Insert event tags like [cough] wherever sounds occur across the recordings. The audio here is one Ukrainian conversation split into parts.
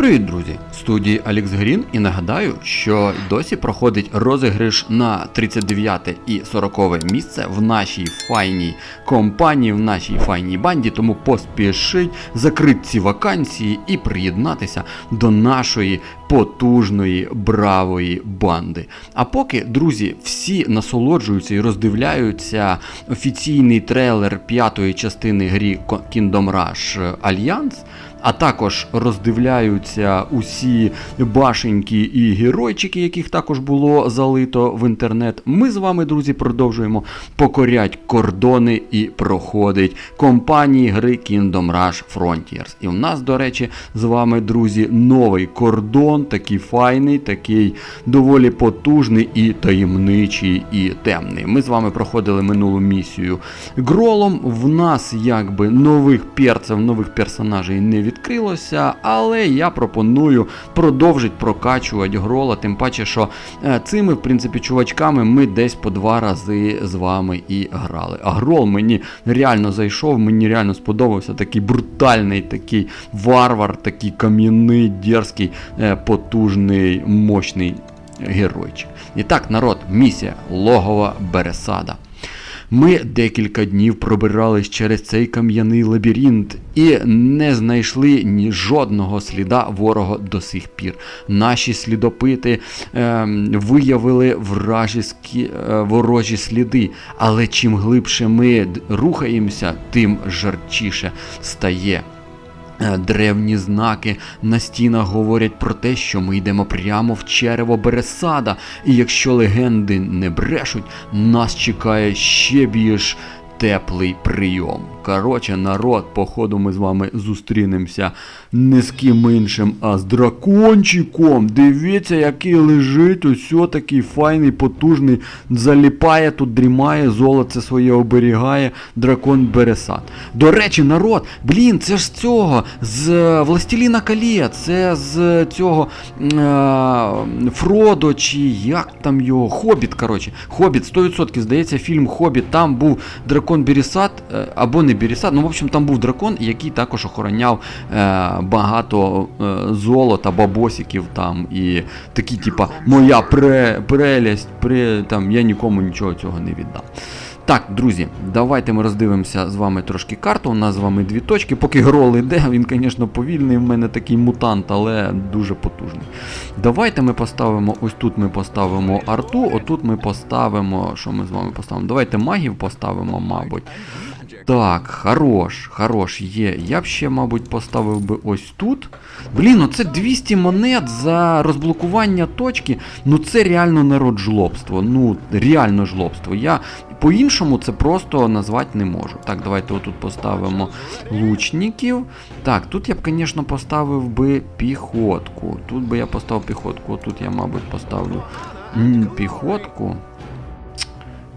Привіт, друзі! В студії Алекс Грін і нагадаю, що досі проходить розіграш на 39 і 40 місце в нашій файній компанії, в нашій файній банді. Тому поспішіть закрити ці вакансії і приєднатися до нашої потужної бравої банди. А поки, друзі, всі насолоджуються і роздивляються офіційний трейлер п'ятої частини грі Kingdom Rush Alliance, а також роздивляються усі башеньки і геройчики, яких також було залито в інтернет. Ми з вами, друзі, продовжуємо покорять кордони і проходить компанії гри Kingdom Rush Frontiers. І в нас, до речі, з вами, друзі, новий кордон, такий файний, такий доволі потужний і таємничий, і темний. Ми з вами проходили минулу місію гролом. В нас якби нових перців, нових персонажей не відкрилося, але я пропоную продовжити прокачувати грола, тим паче, що е, цими, в принципі, чувачками ми десь по два рази з вами і грали. А грол мені реально зайшов, мені реально сподобався такий брутальний, такий варвар, такий кам'яний, дерзкий, е, потужний, мощний геройчик. І так, народ, місія логова Бересада. Ми декілька днів пробирались через цей кам'яний лабіринт і не знайшли ні жодного сліда ворога до сих пір. Наші слідопити е, виявили вражіські, е, ворожі сліди, але чим глибше ми рухаємося, тим жарчіше стає. Е, древні знаки на стінах говорять про те, що ми йдемо прямо в черево Бересада, і якщо легенди не брешуть, нас чекає ще більш теплий прийом. Коротше, народ, походу, ми з вами зустрінемося не з ким іншим, а з дракончиком. Дивіться, який лежить, ось такий файний, потужний, заліпає, тут дрімає, золоце своє оберігає, дракон Бересад. До речі, народ, блін, це ж з цього, з Властеліна Калія, це з цього е, Фродо, чи як там його, Хобіт, коротше, Хобіт, 100%, здається, фільм Хобіт, там був дракон Бересад, Бірісат або не Бірісат, ну, в общем, там був дракон, який також охороняв е, багато е, золота, бабосиків там і такі, типа, моя пре, прелість, пре, там, я нікому нічого цього не віддам. Так, друзі, давайте ми роздивимося з вами трошки карту. У нас з вами дві точки. Поки грол іде, [laughs] він, звісно, повільний, в мене такий мутант, але дуже потужний. Давайте ми поставимо, ось тут ми поставимо арту, отут ми поставимо. Що ми з вами поставимо? Давайте магів поставимо, мабуть. Так, хорош, хорош, є. Я б ще, мабуть, поставив би ось тут. Блін, оце 200 монет за розблокування точки. Ну це реально народ жлобство. Ну, реально жлобство. Я по-іншому це просто назвати не можу. Так, давайте отут поставимо лучників. Так, тут я б, звісно, поставив би піхотку. Тут би я поставив піхотку. Тут я, мабуть, поставлю м, піхотку.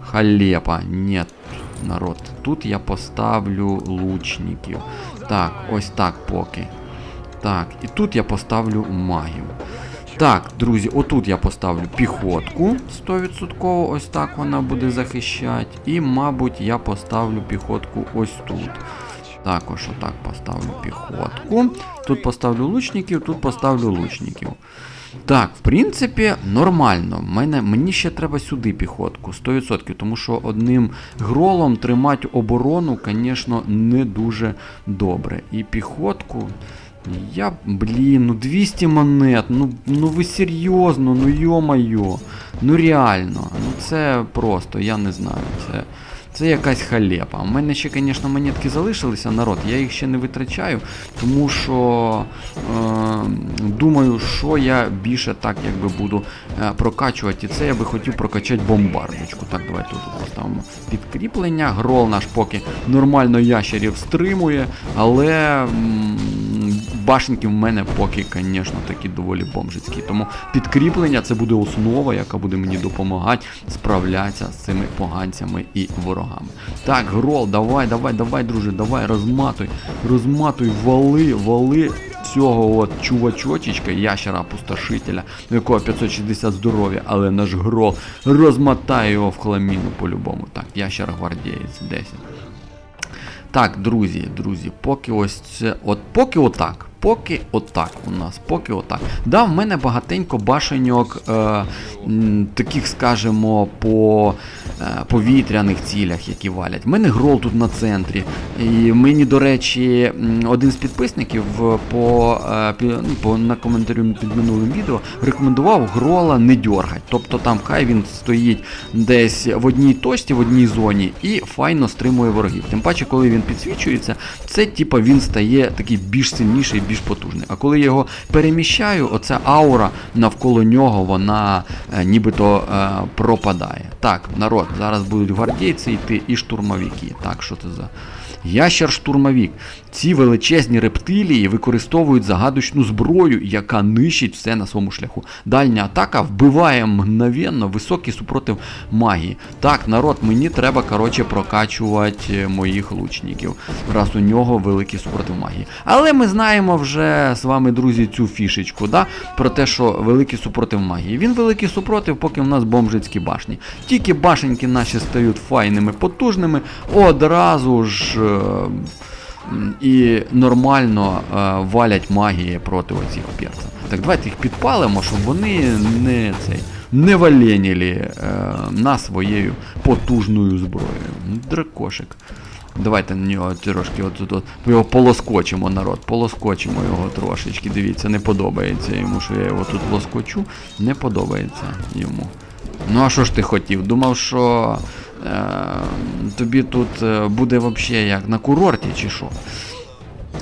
Халепа, нет, народ. Тут я поставлю лучників. Так, ось так поки. Так, і тут я поставлю магів. Так, друзі, отут я поставлю піхотку 100%, ось так вона буде захищати. І, мабуть, я поставлю піхотку ось тут. Також отак поставлю піхотку. Тут поставлю лучників, тут поставлю лучників. Так, в принципі, нормально. Мене, Мені ще треба сюди піхотку, 100%, тому що одним гролом тримати оборону, звісно, не дуже добре. І піхотку. Я, блін, ну 200 монет, ну ну ви серйозно, ну йо-майо, ну реально, ну це просто, я не знаю, це це якась халепа. У мене ще, звісно, монетки залишилися, народ, я їх ще не витрачаю, тому що е, думаю, що я більше так якби буду е, прокачувати. І це я би хотів прокачати бомбардочку. Так, давайте тут поставимо підкріплення. Грол наш поки нормально ящерів стримує, але. М башенки в мене поки, звісно, такі доволі бомжицькі. Тому підкріплення це буде основа, яка буде мені допомагати справлятися з цими поганцями і ворогами. Так, грол, давай, давай, давай, друже, давай, розматуй, розматуй, вали, вали. Цього от чувачочечка, ящера пустошителя, у якого 560 здоров'я, але наш грол розмотає його в хламіну по-любому. Так, ящер гвардієць 10. Так, друзі, друзі, поки ось це. От поки отак поки отак у нас, поки отак. Да, в мене багатенько башеньок, е, таких, скажімо, по е, повітряних цілях, які валять. В мене грол тут на центрі. І мені, до речі, один з підписників по, е, ну, по на коментарю під минулим відео рекомендував грола не дьоргать. Тобто там хай він стоїть десь в одній точці, в одній зоні і файно стримує ворогів. Тим паче, коли він підсвічується, це типа він стає такий більш сильніший, більш потужний. А коли я його переміщаю, оця аура навколо нього, вона е, нібито е, пропадає. Так, народ, зараз будуть гвардійці йти і штурмовики. Так, що це за. Ящер-штурмовік. Ці величезні рептилії використовують загадочну зброю, яка нищить все на своєму шляху. Дальня атака вбиває мгновенно високий супротив магії. Так, народ, мені треба коротше прокачувати е, моїх лучників, раз у нього великий супротив магії. Але ми знаємо вже з вами, друзі, цю фішечку, да? про те, що великий супротив магії. Він великий супротив, поки в нас бомжицькі башні. Тільки башеньки наші стають файними, потужними, одразу ж. І нормально е, валять магії проти оцих перців. Так, давайте їх підпалимо, щоб вони не цей. Не валеніли е, нас своєю потужною зброєю. Дракошик. Давайте на нього трошки от, от, його полоскочимо, народ, полоскочимо його трошечки. Дивіться, не подобається йому, що я його тут лоскочу. Не подобається йому. Ну а що ж ти хотів? Думав, що е, тобі тут е, буде взагалі як на курорті чи що?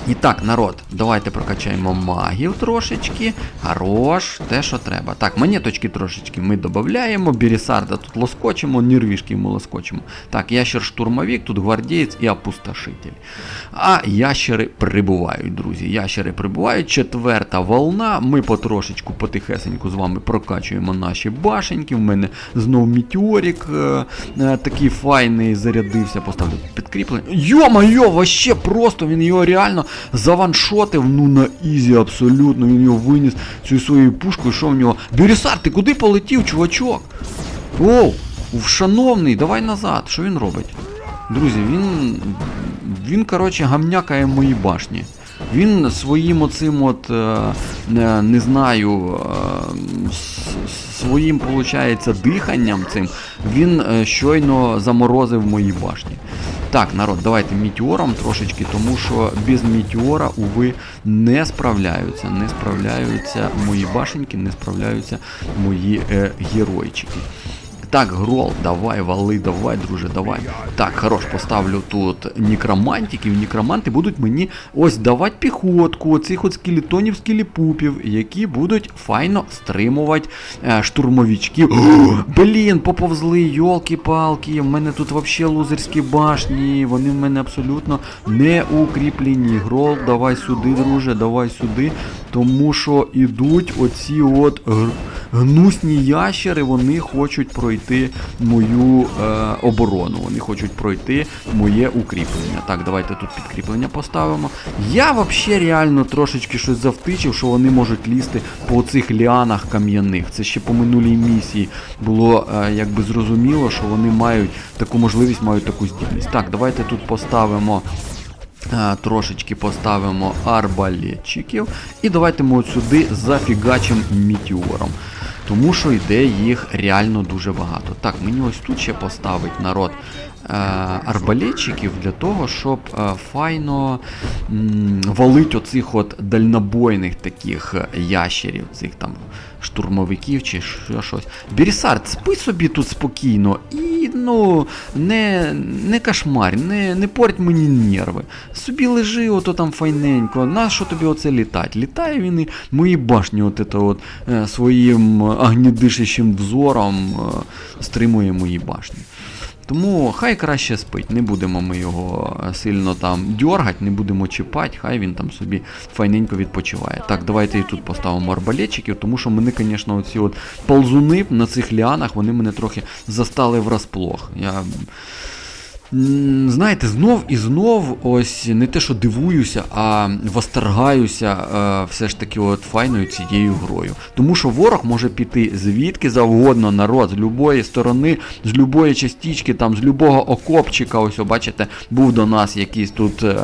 І так, народ, давайте прокачаємо магів трошечки. Хорош, те, що треба. Так, монеточки трошечки ми додаємо. Бірісарда тут лоскочимо, нервішки йому лоскочимо. Так, ящер штурмовик, тут гвардієць і опустошитель. А ящери прибувають, друзі. Ящери прибувають. Четверта волна. Ми потрошечку, потихесеньку з вами прокачуємо наші башеньки. В мене знов метеорик е, е, такий файний зарядився. Поставлю підкріплення. Йо-моє, вообще просто він його реально заваншотив. Ну на ізі абсолютно. Він його виніс цією своєю пушкою. Що в нього? Бірісар, ти куди полетів, чувачок? Оу, шановний, давай назад. Що він робить? Друзі, він. Він, коротше, гамнякає мої башні. Він своїм оцим от, е, не знаю, е, своїм, виходить, диханням цим, він е, щойно заморозив мої башні. Так, народ, давайте метеором трошечки, тому що без метеора, уви, не справляються. Не справляються мої башеньки, не справляються мої е, геройчики. Так, Грол, давай, вали, давай, друже, давай. Так, хорош, поставлю тут некромантиків. Некроманти будуть мені ось давати піхотку, оцих от скелетонів, скелепупів, які будуть файно стримувати е, штурмовичків. [gasps] Блін, поповзли, йолки-палки, в мене тут вообще лузерські башні, вони в мене абсолютно не укріплені. Грол, давай сюди, друже, давай сюди. Тому що ідуть оці от гнусні ящери, вони хочуть пройти мою е, оборону, вони хочуть пройти моє укріплення. Так, давайте тут підкріплення поставимо. Я взагалі реально трошечки щось завтичив, що вони можуть лізти по цих ліанах кам'яних. Це ще по минулій місії було е, якби зрозуміло, що вони мають таку можливість, мають таку здібність. Так, давайте тут поставимо. Е, Трошечки поставимо арбалетчиків. І давайте ми от сюди зафігачимо метеором. Тому що йде їх реально дуже багато. Так, мені ось тут ще поставить народ арбалетчиків для того, щоб е, файно валить оцих от дальнобойних таких е, ящерів, цих там штурмовиків чи що- щось. Бірісард, спи собі тут спокійно і ну не, не кошмарь, не, не порть мені нерви. Собі лежи ото там файненько. Нащо тобі оце літать? Літає він і мої башні от это от, е, своїм огнедишащим взором е, стримує мої башні. Тому хай краще спить, не будемо ми його е, сильно там дьоргати, не будемо чіпати, хай він там собі файненько відпочиває. Так, давайте і тут поставимо арбалетчиків, тому що мене, звісно, оці от ползуни на цих ліанах, вони мене трохи застали врасплох. Я знаєте, знов і знов ось не те, що дивуюся, а восторгаюся е, все ж таки от файною цією грою. Тому що ворог може піти звідки завгодно, народ, з любої сторони, з любої частічки, там, з любого окопчика. Ось, бачите, був до нас якийсь тут е,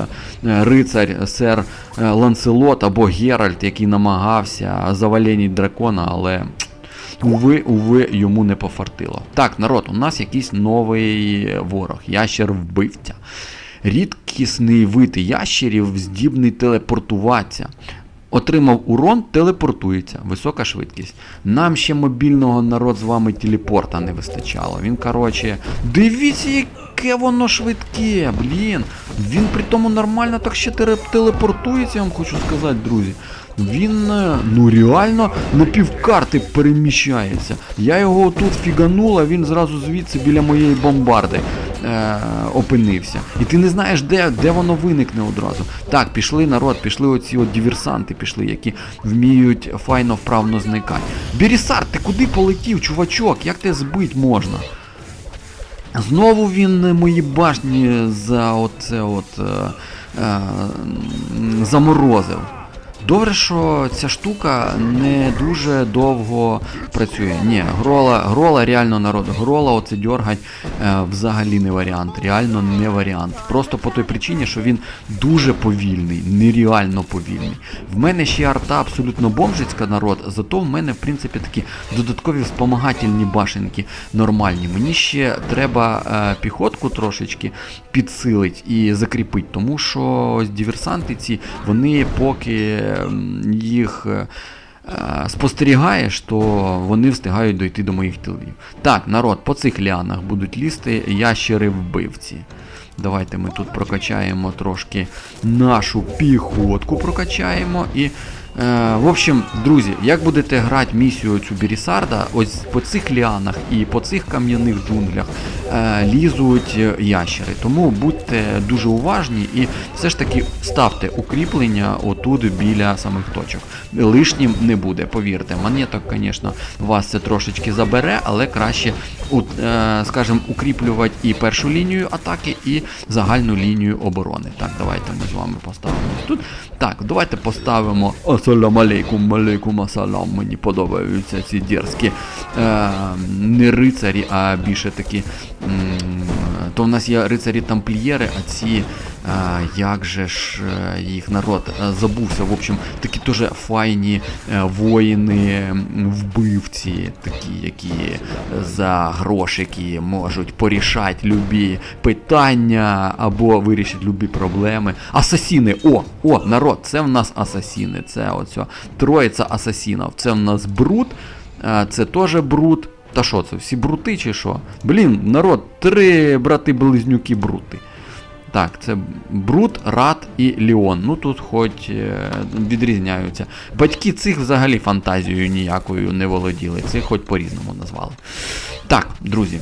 е, рицар, сер Ланселот або Геральт, який намагався завалені дракона, але. Уви, уви, йому не пофартило. Так, народ, у нас якийсь новий ворог, ящер вбивця. Рідкісний вид ящерів здібний телепортуватися. Отримав урон, телепортується, висока швидкість. Нам ще мобільного народ з вами телепорта не вистачало. Він, коротше, дивіться, яке воно швидке, блін. Він при тому нормально так ще телепортується, я вам хочу сказати, друзі. Він е, ну реально на півкарти переміщається. Я його тут фіганув, він зразу звідси біля моєї бомбарди е, опинився. І ти не знаєш, де, де воно виникне одразу. Так, пішли народ, пішли оці от диверсанти, пішли, які вміють файно вправно зникати. Бірісар, ти куди полетів, чувачок? Як тебе збить можна? Знову він е, мої башні за оце от е, е, заморозив. Добре, що ця штука не дуже довго працює. Ні, грола, грола реально народ. Грола оце дьоргать е, взагалі не варіант. Реально не варіант. Просто по той причині, що він дуже повільний, нереально повільний. В мене ще арта абсолютно бомжицька народ, зато в мене, в принципі, такі додаткові вспомагательні башенки нормальні. Мені ще треба е, піхотку трошечки підсилить і закріпить, тому що ось диверсанти ці, вони поки їх. е, е, Спостерігаєш, то вони встигають дойти до моїх тилів. Так, народ, по цих ліанах будуть лізти ящери вбивці. Давайте ми тут прокачаємо трошки нашу піхотку, прокачаємо і. Е, в общем, друзі, як будете грати місію цю Бірісарда, ось по цих ліанах і по цих кам'яних джунглях е, лізуть е, ящери. Тому будьте дуже уважні і все ж таки ставте укріплення отут біля самих точок. Лишнім не буде, повірте. Монеток, звісно, вас це трошечки забере, але краще, скажімо, укріплювати і першу лінію атаки, і загальну лінію оборони. Так, давайте ми з вами поставимо тут. Так, давайте поставимо Асалам алейкум, алейкум асалам. Мені подобаються ці дерзкі е, не рицарі, а більше такі. То в нас є рицарі тамплієри, а ці, е, як же ж е, їх народ е, забувся. В общем, такі теж файні е, воїни, вбивці, такі, які за грошики можуть порішати любі питання або вирішити любі проблеми. Асасіни, о, о, народ, це в нас асасіни. Це оця троїця асасінів. Це в нас бруд, це теж бруд. Та що це, всі брути чи що? Блін, народ, три брати-близнюки брути. Так, це Брут, Рат і Ліон. Ну тут хоч е, відрізняються. Батьки цих взагалі фантазією ніякою не володіли. Цих хоч по-різному назвали. Так, друзі.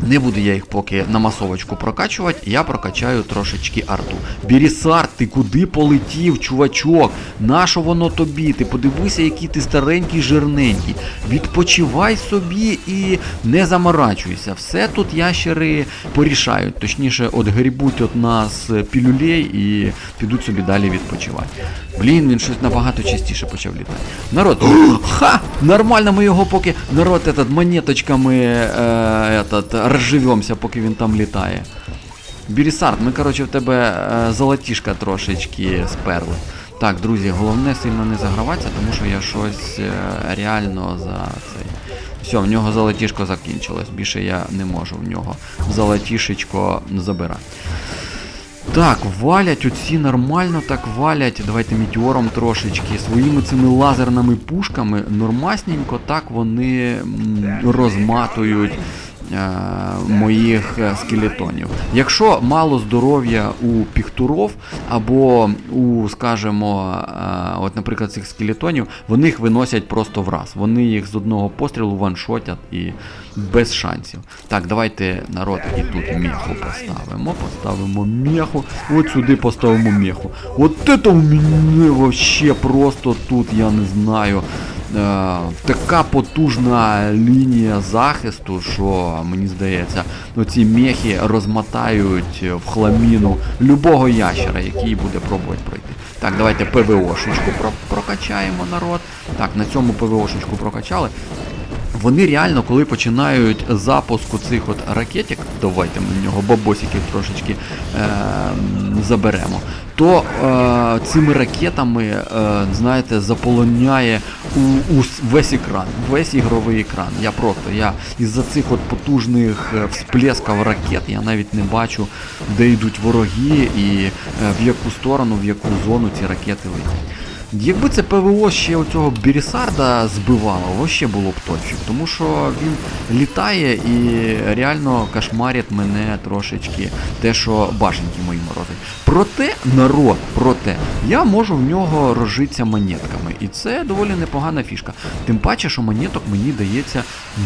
Не буду я їх поки на масовочку прокачувати, я прокачаю трошечки арту. Бірісар, ти куди полетів, чувачок? Нащо воно тобі? Ти подивися, який ти старенький, жирненький. Відпочивай собі і не заморачуйся. Все тут ящери порішають. Точніше, от грібуть от нас пілюлей і підуть собі далі відпочивати. Блін, він щось набагато частіше почав літати. Народ, [gasps] ха! Нормально ми його поки народ этот, монеточками е, этот, розживемося, поки він там літає. Бірісард, ми, коротше, в тебе е, золотішка трошечки сперли. Так, друзі, головне сильно не заграватися, тому що я щось е, реально за цей. Все, в нього золотішко закінчилось. Більше я не можу в нього золотішечко забирати. Так, валять оці нормально так валять. Давайте метеором трошечки. Своїми цими лазерними пушками нормасненько так вони розматують моїх е, скелетонів. Якщо мало здоров'я у піхтуров або у, скажімо, е, от, наприклад, цих скелетонів, вони їх виносять просто враз. Вони їх з одного пострілу ваншотять і без шансів. Так, давайте народ і тут меху поставимо. Поставимо меху. От сюди поставимо меху. От это у мене вообще просто тут, я не знаю. Така потужна лінія захисту, що мені здається, ну, ці мехи розмотають в хламіну любого ящера, який буде пробувати пройти. Так, давайте ПВОшечку про- прокачаємо народ. Так, на цьому ПВОшечку прокачали. Вони реально, коли починають запуску цих от ракетик, давайте ми в нього бабосиків трошечки е- заберемо, то е- цими ракетами, е- знаєте, заполоняє у, у весь екран, весь ігровий екран. Я просто, я із-за цих от потужних е, всплесків ракет я навіть не бачу, де йдуть вороги і е- в яку сторону, в яку зону ці ракети летять. Якби це ПВО ще оцього Бірісарда збивало, вообще було б точно. Тому що він літає і реально кошмарить мене трошечки те, що башеньки мої морозить. Проте, народ, проте, я можу в нього розжитися монетками. І це доволі непогана фішка. Тим паче, що монеток мені дається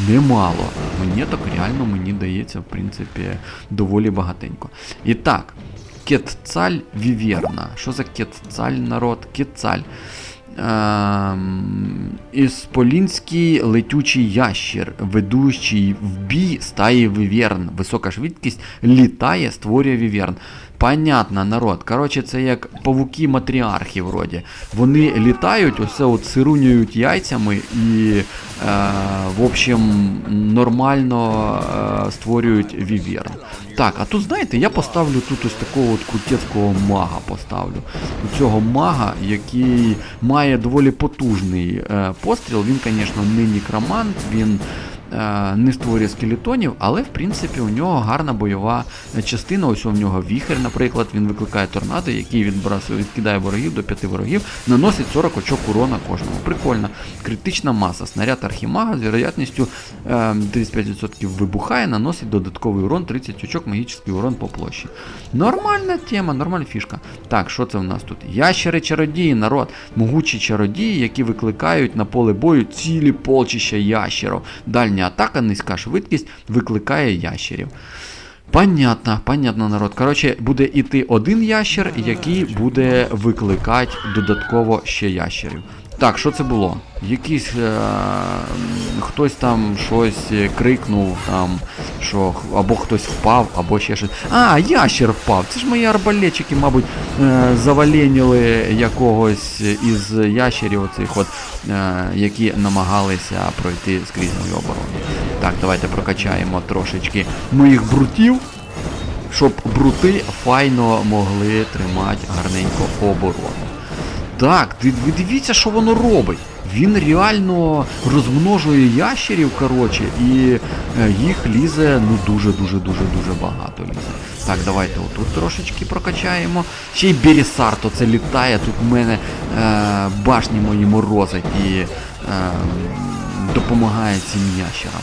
немало. Монеток реально мені дається, в принципі, доволі багатенько. І так. Кетцаль Віверна. Що за Кетцаль народ? Кетцаль. Ем, Ісполінський летючий ящір, ведучий в бій стаї віверн. Висока швидкість літає, створює віверн. Понятно, народ. Коротше, це як павуки матріархи вроді. Вони літають, оце от сируняють яйцями і, е, в общем, нормально е, створюють віверн. Так, а тут, знаєте, я поставлю тут ось такого от крутецького мага поставлю. Цього мага, який має доволі потужний е, постріл. Він, звісно, не некромант, він не створює скелетонів, але в принципі у нього гарна бойова частина. Ось у нього віхер, наприклад, він викликає торнадо, який відбрасує, відкидає ворогів до 5 ворогів, наносить 40 очок урона кожному. Прикольно. Критична маса. Снаряд архімага з вероятністю е, 35% вибухає, наносить додатковий урон, 30 очок, магічний урон по площі. Нормальна тема, нормальна фішка. Так, що це в нас тут? Ящери чародії, народ. Могучі чародії, які викликають на поле бою цілі полчища ящерів. Дальня атака, низька швидкість викликає ящерів. Понятно, понятно, народ. Коротше, буде іти один ящер, який буде викликати додатково ще ящерів. Так, що це було? Якийсь е, хтось там щось е, крикнув, там, що або хтось впав, або ще щось. А, ящер впав. Це ж мої арбалетчики, мабуть, е, заваленіли якогось із ящерів, оцих от, е, які намагалися пройти скрізь мою оборону. Так, давайте прокачаємо трошечки моїх брутів щоб брути файно могли тримати гарненько оборону. Так, ви дивіться, що воно робить. Він реально розмножує ящерів, коротше, і е, їх лізе ну дуже-дуже дуже дуже багато лізе. Так, давайте отут трошечки прокачаємо. Ще й Берісар, то це літає, тут в мене е, башні мої морозить і е, допомагає цим ящерам.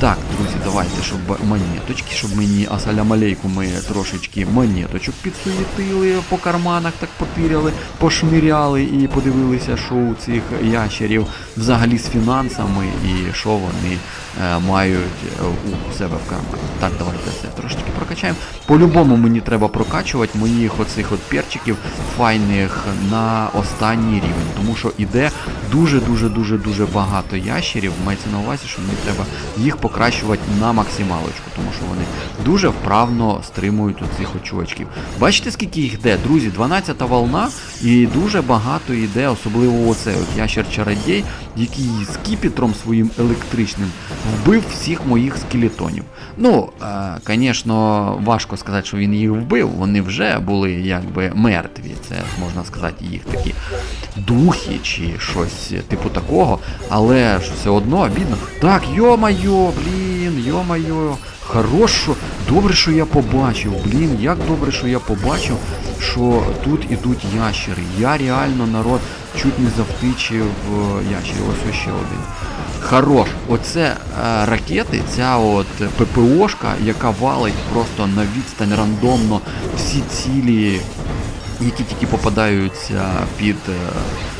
Так, друзі, давайте, щоб монеточки, щоб мені асалям алейку ми трошечки монеточок підсуєтили, по карманах так потиряли, пошміряли і подивилися, що у цих ящерів взагалі з фінансами і що вони е, мають е, у себе в кармані. Так, давайте це трошечки прокачаємо. По-любому мені треба прокачувати моїх оцих от перчиків файних на останній рівень, тому що іде дуже-дуже дуже дуже багато ящерів. Мається на увазі, що мені треба їх покращувати на максималочку, тому що вони дуже вправно стримують у цих очочків. Бачите, скільки їх йде, друзі? 12-та волна, і дуже багато йде, особливо оце от ящер чародій, який скіпітром своїм електричним вбив всіх моїх скелетонів. Ну, звісно, важко сказати, що він їх вбив. Вони вже були якби мертві. Це можна сказати, їх такі духи чи щось типу такого. Але ж все одно обідно. Так, йо-майо, блін, йо-майо. Хорошо, добре, що я побачив. Блін, як добре, що я побачив, що тут ідуть ящери. Я реально народ чуть не завтичив е, ящерів. Ось ще один. Хорош, оце е, ракети, ця от ППОшка, яка валить просто на відстань рандомно всі цілі, які тільки попадаються під, е,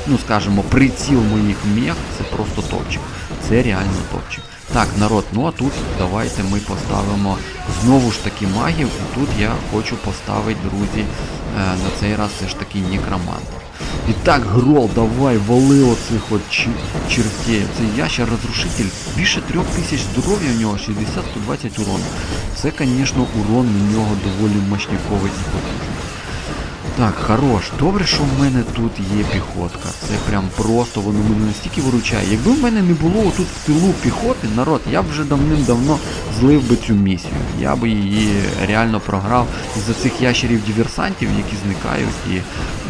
ну скажімо, приціл моїх мех, це просто топчик. Це реально топчик. Так, народ, ну а тут давайте ми поставимо знову ж таки магів. І тут я хочу поставити, друзі, на цей раз все ж таки некромант. І так, Грол, давай, вали оцих от чертей. Цей ящер розрушитель. Більше трьох тисяч здоров'я у нього, 60-120 урону. Це, звісно, урон у нього доволі мощніковий і потужний. Так, хорош. Добре, що в мене тут є піхотка. Це прям просто воно мене настільки виручає. Якби в мене не було тут в тилу піхоти, народ, я б вже давним-давно злив би цю місію. Я би її реально програв із-за цих ящерів-диверсантів, які зникають і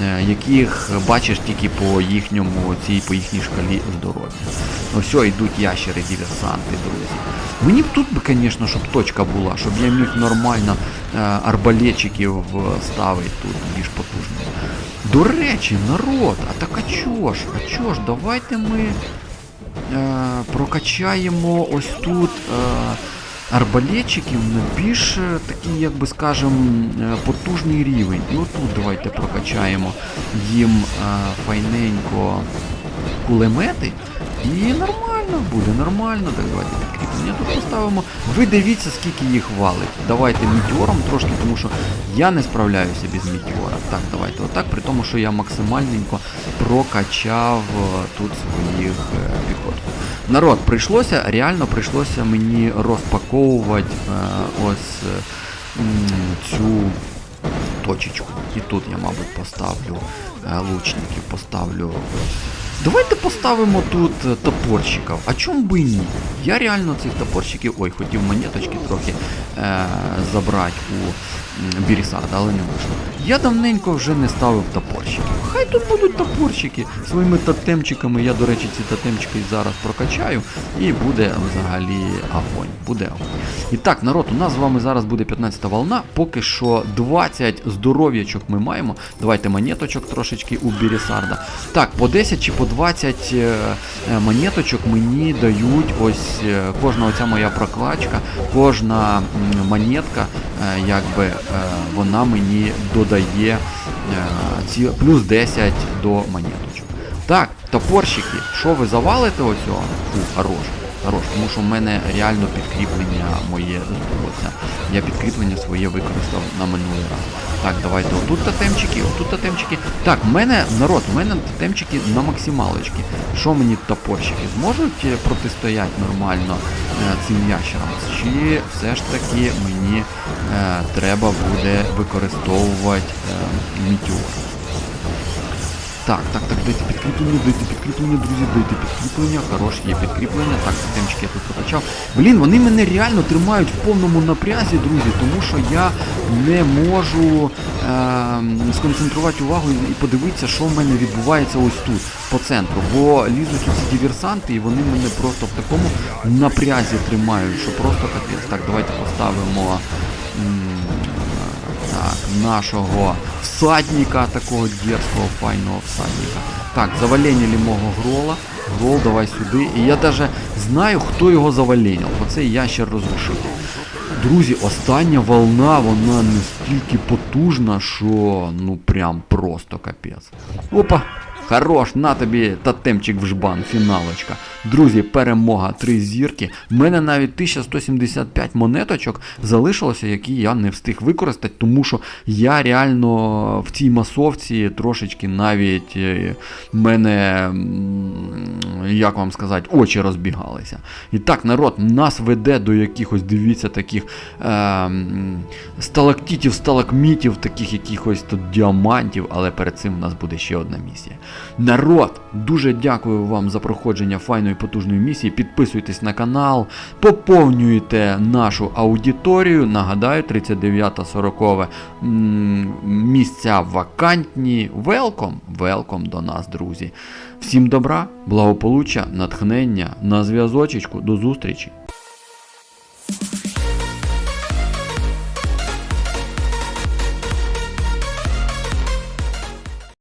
е, яких бачиш тільки по їхньому цій, по їхній шкалі здоров'я. Ось о, йдуть ящери-диверсанти, друзі. Мені б тут би, звісно, щоб точка була, щоб я міг нормально арбалетчиків е, ставити тут більш потужно. До речі, народ, а так а чо ж? А чо ж, давайте ми е, прокачаємо ось тут е, арбалетчиків на більш е, такий, як би скажем, е, потужний рівень. І отут давайте прокачаємо їм е, файненько кулемети. І нормально буде, нормально. Так, давайте підкріплення тут поставимо. Ви дивіться, скільки їх валить. Давайте мітьором трошки, тому що я не справляюся без мітьора. Так, давайте отак, при тому, що я максимальненько прокачав е, тут своїх е, піхотку. Народ, прийшлося, реально прийшлося мені розпаковувати е, ось цю точечку. І тут я, мабуть, поставлю лучників, поставлю. Давайте поставимо тут е, топорщиків. А чому би і ні? Я реально цих топорщиків. Ой, хотів монеточки трохи е, забрати у м, Бірісарда, але не вийшло. Я давненько вже не ставив топорщиків. Хай тут будуть топорщики своїми тотемчиками. Я, до речі, ці тотемчики зараз прокачаю. І буде взагалі огонь. Буде огонь. І так, народ, у нас з вами зараз буде 15-та волна. Поки що 20 здоров'ячок ми маємо. Давайте монеточок трошечки у Бірісарда. Так, по 10 чи по 20 е, е, монеточок мені дають ось е, кожна оця моя прокладка, кожна монетка, якби вона мені додає ці плюс 10 до монеточок. Так, топорщики, що ви завалите оцього? Фу, хорош. Хорош, тому що в мене реально підкріплення моє збулося. Я підкріплення своє використав на минулий раз. Так, давайте отут тотемчики, отут тотемчики. Так, в мене, народ, в мене тотемчики на максималочки. Що мені топорщики зможуть е, протистояти нормально е, цим ящерам? Чи все ж таки мені е, треба буде використовувати е, мітюр? Так, так, так, дайте підкріплення, дайте підкріплення, друзі, дайте підкріплення. Хорош, є підкріплення. Так, темчики я тут прокачав. Блін, вони мене реально тримають в повному напрязі, друзі, тому що я не можу е, сконцентрувати увагу і подивитися, що в мене відбувається ось тут, по центру. Бо лізуть ці диверсанти, і вони мене просто в такому напрязі тримають, що просто капець. Так, давайте поставимо. м, нашого всадника, такого дерзкого, файного всадника. Так, заваленили мого грола. Грол, давай сюди. І я даже знаю, хто його заваленив. Оце ящер розрушитель. Друзі, остання волна, вона настільки потужна, що ну прям просто капець. Опа! Хорош, на тобі тотемчик в жбан, фіналочка. Друзі, перемога, три зірки. У мене навіть 1175 монеточок залишилося, які я не встиг використати, тому що я реально в цій масовці трошечки навіть е, мене, як вам сказати, очі розбігалися. І так, народ, нас веде до якихось, дивіться, таких е, м, сталактитів, сталакмітів, таких якихось тут діамантів, але перед цим в нас буде ще одна місія. Народ, дуже дякую вам за проходження файної потужної місії. Підписуйтесь на канал, поповнюйте нашу аудиторію. Нагадаю, 39-40 місця вакантні. Велком, велком до нас, друзі. Всім добра, благополуччя, натхнення, на зв'язочечку, до зустрічі!